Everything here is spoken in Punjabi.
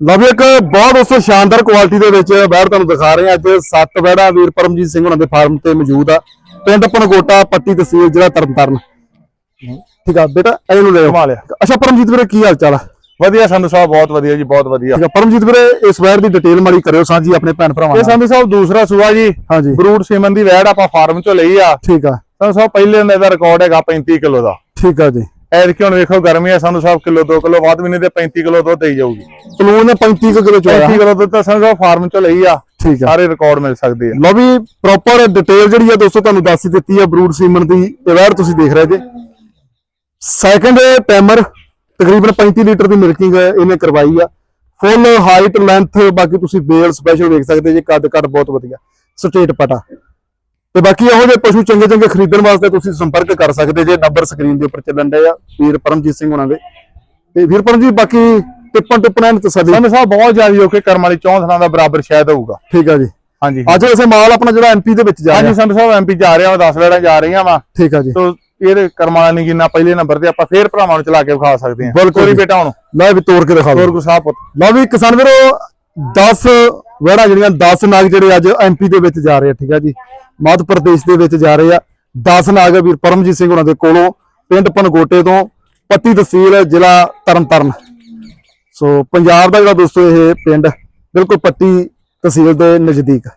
ਲਓ ਵੀ ਇੱਕ ਬਹੁਤ ਦੋਸਤੋ ਸ਼ਾਨਦਾਰ ਕੁਆਲਿਟੀ ਦੇ ਵਿੱਚ ਬੈੜ ਤੁਹਾਨੂੰ ਦਿਖਾ ਰਹੇ ਹਾਂ। ਅੱਜ ਸੱਤ ਬੈੜਾ ਵੀਰ ਪਰਮਜੀਤ ਸਿੰਘ ਉਹਨਾਂ ਦੇ ਫਾਰਮ ਤੇ ਮੌਜੂਦ ਆ। ਪਿੰਡ ਪਨਗੋਟਾ ਪੱਟੀ ਤਹਿਸੀਲ ਜ਼ਿਲ੍ਹਾ ਤਰਨਤਾਰਨ। ਠੀਕ ਆ ਬੇਟਾ ਇਹਨੂੰ ਲੈ ਲਿਆ। ਅੱਛਾ ਪਰਮਜੀਤ ਵੀਰੇ ਕੀ ਹਾਲ ਚਾਲ ਆ? ਵਧੀਆ ਸੰਧੂ ਸਾਹਿਬ ਬਹੁਤ ਵਧੀਆ ਜੀ ਬਹੁਤ ਵਧੀਆ। ਠੀਕ ਆ ਪਰਮਜੀਤ ਵੀਰੇ ਇਸ ਵੈਰ ਦੀ ਡਿਟੇਲ ਮਾੜੀ ਕਰਿਓ ਸਾਂਝੀ ਆਪਣੇ ਭੈਣ ਭਰਾਵਾਂ ਇਹ ਸੰਧੂ ਸਾਹਿਬ ਦੂਸਰਾ ਸੂਆ ਜੀ। ਹਾਂਜੀ ਬਰੂਡ ਸੀਮਨ ਦੀ ਵੈੜ ਆਪਾਂ ਫਾਰਮ ਚੋਂ ਲਈ ਆ। ਠੀਕ ਆ। ਸੰਧੂ ਸਾਹਿਬ ਪਹਿਲੇ ਦਾ ਰਿਕਾਰਡ ਹੈਗਾ 35 ਕਿਲੋ ਦਾ। ਠੀਕ ਆ ਜੀ। ਐਤਕੀ ਹੁਣ ਵੇਖੋ ਗਰਮੀ ਆ ਸੰਧੂ ਸਾਹਿਬ ਕਿਲੋ 2 ਕਿਲੋ ਬਾਅਦ ਮਹੀਨੇ ਤੇ 35 ਕਿਲੋ ਦੁੱਧ ਦੇਈ ਜਾਊਗੀ। ਪਲੂਨ ਨੇ 35 ਕਿਲੋ ਚੋਇਆ 35 ਕਿਲੋ ਦੁੱਧ ਤਾਂ ਸਾਹਿਬ ਫਾਰਮ ਚੋਂ ਲਈ ਆ। ਠੀਕ ਆ। ਸਾਰੇ ਰਿਕਾਰਡ ਮਿਲ ਸਕਦੇ ਆ। ਲਓ ਵੀ ਪ੍ਰੋਪਰ ਡਿਟੇਲ ਜਿਹੜੀ ਆ ਦੋਸਤੋ ਤੁਹਾਨੂੰ ਦੱਸ ਹੀ ਦਿੱਤੀ ਆ ਬਰੂਡ ਸੀਮਨ ਦੀ ਇਹ ਵੈਰ ਤੁਸੀਂ ਦੇਖ ਰਹੇ ਜੇ। ਸੈਕੰਡ ਟਾਈਮਰ ਤਕਰੀਬਨ 35 ਲੀਟਰ ਦੀ ਮਿਲਕਿੰਗ ਇਹਨੇ ਕਰਵਾਈ ਆ। ਫੁੱਲ ਹਾਈਟ ਲੈਂਥ ਬਾਕੀ ਤੁਸੀਂ ਬੇਲ ਸਪੈਸ਼ਲ ਵੇਖ ਸਕਦੇ ਜੇ ਕੱਦ ਕੱਦ ਬਹੁਤ ਵਧੀਆ। ਸਟੇਟ ਪਟਾ। ਤੇ ਬਾਕੀ ਇਹੋ ਜਿਹੇ ਪਸ਼ੂ ਚੰਗੇ ਚੰਗੇ ਖਰੀਦਣ ਵਾਸਤੇ ਤੁਸੀਂ ਸੰਪਰਕ ਕਰ ਸਕਦੇ ਜੇ ਨੰਬਰ ਸਕਰੀਨ ਦੇ ਉੱਪਰ ਚੱਲਣ ਡਏ ਆ ਵੀਰ ਪਰਮਜੀਤ ਸਿੰਘ ਉਹਨਾਂ ਦੇ। ਤੇ ਵੀਰ ਪਰਮਜੀਤ ਬਾਕੀ ਟਿੱਪਣ ਟਿੱਪਣ ਐਨ ਤਸੱਲੀ ਸੰਧੂ ਸਾਹਿਬ ਬਹੁਤ ਜ਼ਿਆਦਾ ਓਕੇ ਕਰਮ ਵਾਲੀ ਚੌਂ ਥਾਂ ਦਾ ਬਰਾਬਰ ਸ਼ਾਇਦ ਹੋਊਗਾ। ਠੀਕ ਆ ਜੀ। ਹਾਂਜੀ। ਅੱਜ ਵੈਸੇ ਮਾਲ ਆਪਣਾ ਜਿਹੜਾ ਐਮਪੀ ਦੇ ਵਿੱਚ ਜਾ ਹਾਂਜੀ ਰਿਹਾ ਸੰਧੂ ਸਾਹਿਬ ਐਮਪੀ ਜਾ ਰਿਹਾ 10 ਵੇੜਾਂ ਜਾ ਰਹੀਆਂ ਵਾ। ਠੀਕ ਆ ਜੀ। ਤੋ ਇਹਦੇ ਕਰਮਾਂ ਨਹੀਂ ਗਿਨਾ ਪਹਿਲੇ ਨੰਬਰ ਤੇ ਆਪਾਂ ਫੇਰ ਭਰਾਵਾਂ ਨੂੰ ਚਲਾ ਕੇ ਵਿਖਾ ਸਕਦੇ ਹਾਂ। ਬਿਲਕੁਲ ਜੀ। ਬੇਟਾ ਹੁਣ। ਲੈ ਵੀ ਤੋੜ ਕੇ ਦਿਖਾ ਦਿਓ ਹੋਰ ਗੁਸਾਹ ਪੁੱਤ ਲਓ ਵੀ ਕਿਸਾਨ ਵੀਰੋ 10 ਵੜਾ ਜਿਹੜੀਆਂ 10 ਨਾਗ ਜਿਹੜੇ ਅੱਜ ਐਮਪੀ ਦੇ ਵਿੱਚ ਜਾ ਰਹੇ ਆ, ਠੀਕ ਆ ਜੀ? ਮੱਧ ਪ੍ਰਦੇਸ਼ ਦੇ ਵਿੱਚ ਜਾ ਰਹੇ ਆ। 10 ਨਾਗ ਵੀਰ ਪਰਮਜੀਤ ਸਿੰਘ ਉਹਨਾਂ ਦੇ ਕੋਲੋਂ, ਪਿੰਡ ਪਨਗੋਟੇ ਤੋਂ ਪੱਟੀ ਤਹਿਸੀਲ ਜ਼ਿਲ੍ਹਾ ਤਰਨਤਾਰਨ। ਸੋ ਪੰਜਾਬ ਦਾ ਜਿਹੜਾ ਦੋਸਤੋ ਇਹ ਪਿੰਡ, ਬਿਲਕੁਲ ਪੱਟੀ ਤਹਿਸੀਲ ਦੇ ਨਜ਼ਦੀਕ।